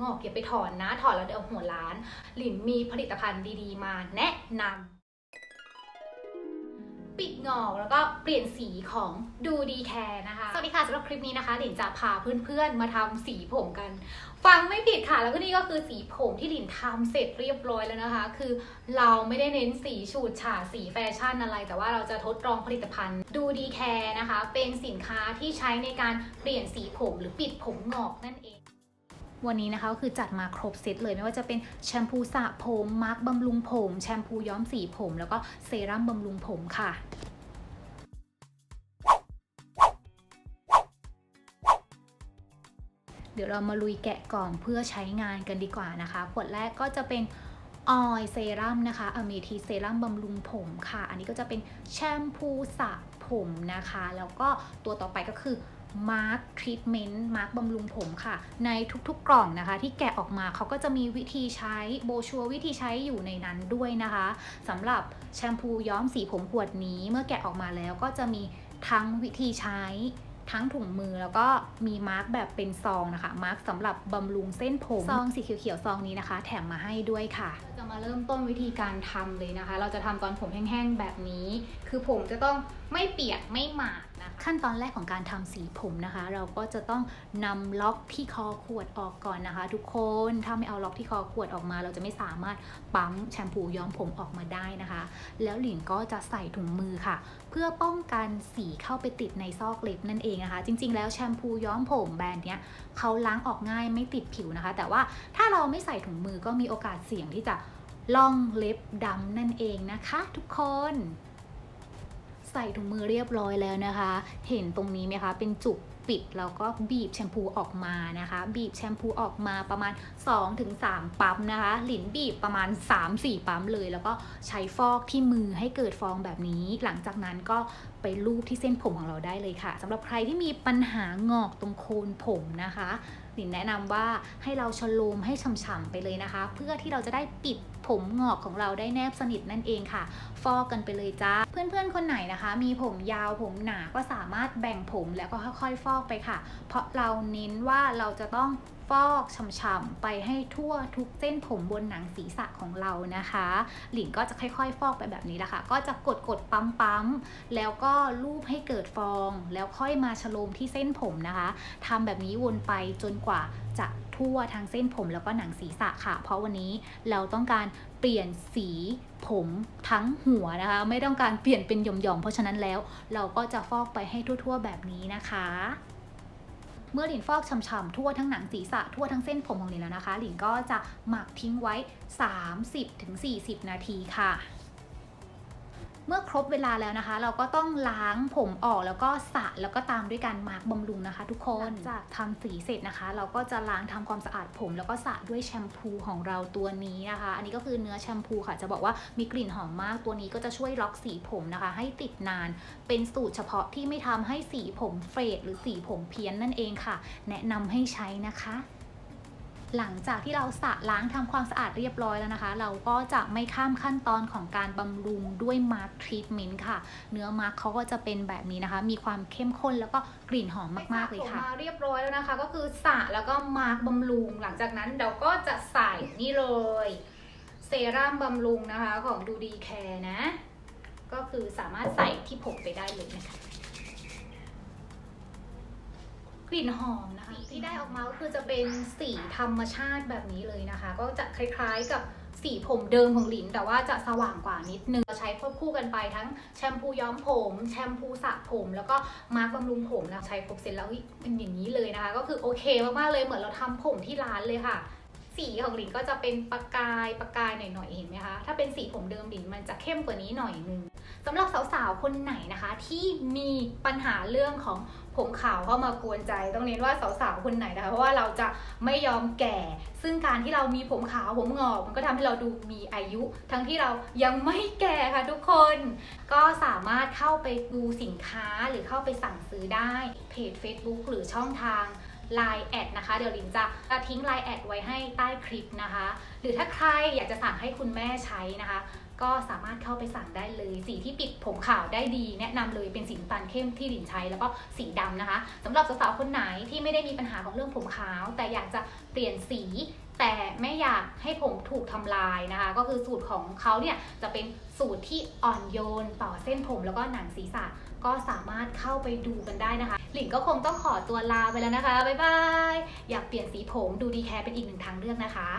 งอกอย่าไปถอนนะ ถอนแล้วเดี๋ยวหัวล้าน หลินมีผลิตภัณฑ์ดีๆ มาแนะนำปิดงอกแล้วก็เปลี่ยนสีของดูดีแคร์นะคะ สวัสดีค่ะสำหรับคลิปนี้นะคะ หลินจะพาเพื่อนๆมาทำสีผมกัน ฟังไม่ผิดค่ะ แล้วก็นี่ก็คือสีผมที่หลินทำเสร็จเรียบร้อยแล้วนะคะ คือเราไม่ได้เน้นสีฉูดฉาดสีแฟชั่นอะไร แต่ว่าเราจะทดลองผลิตภัณฑ์ดูดีแคร์นะคะ เป็นสินค้าที่ใช้ในการเปลี่ยนสีผมหรือปิดผมงอกนั่นเอง วันนี้นะคะก็คือจัดมาครบเซตเลยไม่ว่าจะเป็นแชมพูสระผมมาร์กบำรุงผม แชมพูย้อมสีผม แล้วก็เซรั่มบำรุงผมค่ะเดี๋ยวเรามาลุยแกะกล่องเพื่อใช้งานกันดีกว่านะคะ ขวดแรกก็จะเป็นออยเซรั่มนะคะอเมทีเซรั่มบำรุงผมค่ะ อันนี้ก็จะเป็นแชมพูสระผมนะคะ แล้วก็ตัวต่อไปก็คือ มาร์คทรีทเมนต์มาร์คบำรุงผมค่ะ ในทุกๆกล่องนะคะ ที่แกะออกมาเขาก็จะมีวิธีใช้โบชัววิธีใช้อยู่ในนั้นด้วยนะคะสำหรับแชมพูย้อมสีผมขวดนี้ เมื่อแกะออกมาแล้วก็จะมีทั้งวิธีใช้ทั้งถุงมือแล้วก็มีมาร์กแบบเป็นซองนะคะ มาร์กสำหรับบำรุงเส้นผม ซองสีเขียวๆซองนี้นะคะ แถมมาให้ด้วยค่ะเราจะ มาเริ่มต้นวิธีการทำเลยนะคะ เราจะทำตอนผมแห้งๆแบบนี้ คือผมจะต้องไม่เปียกไม่หมาดนะขั้นตอนแรกของการทำสีผมนะคะ เราก็จะต้องนำล็อกที่คอขวดออกก่อนนะคะ ทุกคนถ้าไม่เอาล็อกที่คอขวดออกมา เราจะไม่สามารถปั๊มแชมพูย้อมผมออกมาได้นะคะ แล้วหลินก็จะใส่ถุงมือค่ะ เพื่อป้องกันสีเข้าไปติดในซอกเล็บนั่นเองนะคะ จริง ๆ แล้วแชมพูย้อมผมแบรนด์เนี้ยเขาล้างออกง่ายไม่ติดผิวนะคะ แต่ว่าถ้าเราไม่ใส่ถุงมือก็มีโอกาสเสี่ยงที่จะ ล่องเล็บดำนั่นเองนะคะทุกคนใส่ถุงมือเรียบร้อยแล้วนะคะ เห็นตรงนี้ไหมคะ เป็นจุกปิดแล้วก็บีบแชมพูออกมานะคะ บีบแชมพูออกมาประมาณ 2-3 ปั๊มนะคะ หลินบีบประมาณ 3-4 ปั๊มเลย แล้วก็ใช้ฟอกที่มือให้เกิดฟองแบบนี้ หลังจากนั้นก็ไปลูบที่เส้นผมของเราได้เลยค่ะสำหรับใครที่มีปัญหางอกตรงโคนผมนะคะ หลินแนะนำว่าให้เราชโลมให้ฉ่ำๆไปเลยนะคะ เพื่อที่เราจะได้ปิด ผมงอกของเราได้แนบสนิทนั่นเองค่ะ ฟอกกันไปเลยจ้า เพื่อนๆคนไหนนะคะ มีผมยาวผมหนาก็สามารถแบ่งผมแล้วก็ค่อยๆ ฟอกไปค่ะ เพราะเราเน้นว่าเราจะต้องฟอกฉ่ำๆไปให้ทั่วทุกเส้นผมบนหนังศีรษะของเรานะคะ หลินก็จะค่อยๆ ฟอกไปแบบนี้แหละค่ะ ก็จะกดกดปั๊มปั๊มๆแล้วก็ลูบให้เกิดฟอง แล้วค่อยมาชโลมที่เส้นผมนะคะทำแบบนี้วนไปจนกว่าจะ ทั่วทั้งเส้นผมแล้วก็หนังศีรษะค่ะ เพราะวันนี้เราต้องการเปลี่ยนสีผมทั้งหัวนะคะ ไม่ต้องการเปลี่ยนเป็นหย่อมๆเพราะฉะนั้นแล้วเราก็จะฟอกไปให้ทั่ว ๆ แบบนี้นะคะเมื่อหลินฟอกฉ่ำๆทั่วทั้งหนังศีรษะทั่วทั้งเส้นผมของหลินแล้วนะคะ หลินก็จะหมักทิ้งไว้ 30-40 นาทีค่ะ เมื่อครบเวลาแล้วนะคะ เราก็ต้องล้างผมออกแล้วก็สระแล้วก็ตามด้วยการมาร์กบำรุงนะคะ ทุกคนจากทำสีเสร็จนะคะ เราก็จะล้างทำความสะอาดผม แล้วก็สระด้วยแชมพูของเราตัวนี้นะคะ อันนี้ก็คือเนื้อแชมพูค่ะ จะบอกว่ามีกลิ่นหอมมากตัวนี้ก็จะช่วยล็อกสีผมนะคะ ให้ติดนานเป็นสูตรเฉพาะที่ไม่ทำให้สีผมเฟดหรือสีผมเพี้ยนนั่นเองค่ะ แนะนำให้ใช้นะคะ หลังจากที่เราสระล้างทำความสะอาดเรียบร้อยแล้วนะคะ เราก็จะไม่ข้ามขั้นตอนของการบำรุงด้วยมาร์คทรีทเมนต์ค่ะ เนื้อมาร์คเขาก็จะเป็นแบบนี้นะคะ มีความเข้มข้นแล้วก็กลิ่นหอมมากๆเลยค่ะมาเรียบร้อยแล้วนะคะ ก็คือสระแล้วก็มาร์คบำรุง หลังจากนั้นเราก็จะใส่นี่เลยเซรั่มบำรุงนะคะของดูดีแคร์นะ ก็คือสามารถใส่ที่ผมไปได้เลยนะคะ กลิ่นหอมนะคะสีที่ได้ออกมาก็คือจะเป็นสีธรรมชาติแบบนี้เลยนะคะ ก็จะคล้ายๆกับสีผมเดิมของหลิน แต่ว่าจะสว่างกว่านิดนึงใช้ควบคู่กันไปทั้งแชมพูย้อมผม แชมพูสระผม แล้วก็มาร์กบำรุงผมนะใช้ครบเสร็จแล้วเป็นอย่างนี้เลยนะคะ ก็คือโอเคมากๆเลยเหมือนเราทำผมที่ร้านเลยค่ะ สีของหลินก็จะเป็นประกายประกายหน่อยๆเห็นไหมคะ ถ้าเป็นสีผมเดิมหลินมันจะเข้มกว่านี้หน่อยนึงสำหรับสาวๆคนไหนนะคะ ที่มีปัญหาเรื่องของผมขาวเข้ามากวนใจ ต้องเน้นว่าสาวๆคนไหนนะคะเพราะว่าเราจะไม่ยอมแก่ ซึ่งการที่เรามีผมขาวผมงอกมันก็ทำให้เราดูมีอายุ ทั้งที่เรายังไม่แก่ค่ะทุกคน ก็สามารถเข้าไปดูสินค้าหรือเข้าไปสั่งซื้อได้เพจ Facebook หรือช่องทาง Line แอดนะคะ เดี๋ยวลินจะทิ้ง Line แอดไว้ให้ใต้คลิปนะคะ หรือถ้าใครอยากจะสั่งให้คุณแม่ใช้นะคะ ก็สามารถเข้าไปสั่งได้เลย สีที่ปิดผมขาวได้ดี แนะนำเลยเป็นสีน้ำตาลเข้มที่ลินใช้ แล้วก็สีดำนะคะสำหรับสาวๆคนไหนที่ไม่ได้มีปัญหาของเรื่องผมขาว แต่อยากจะเปลี่ยนสีแต่ไม่อยากให้ผมถูกทำลายนะคะ ก็คือสูตรของเขาเนี่ยจะเป็นสูตรที่อ่อนโยนต่อเส้นผมแล้วก็หนังศีรษะ ก็สามารถเข้าไปดูกันได้นะคะ หลิงก็คงต้องขอตัวลาไปแล้วนะคะ บ๊ายบาย อยากเปลี่ยนสีผมดูดีแคร์เป็นอีกหนึ่งทางเลือกนะคะ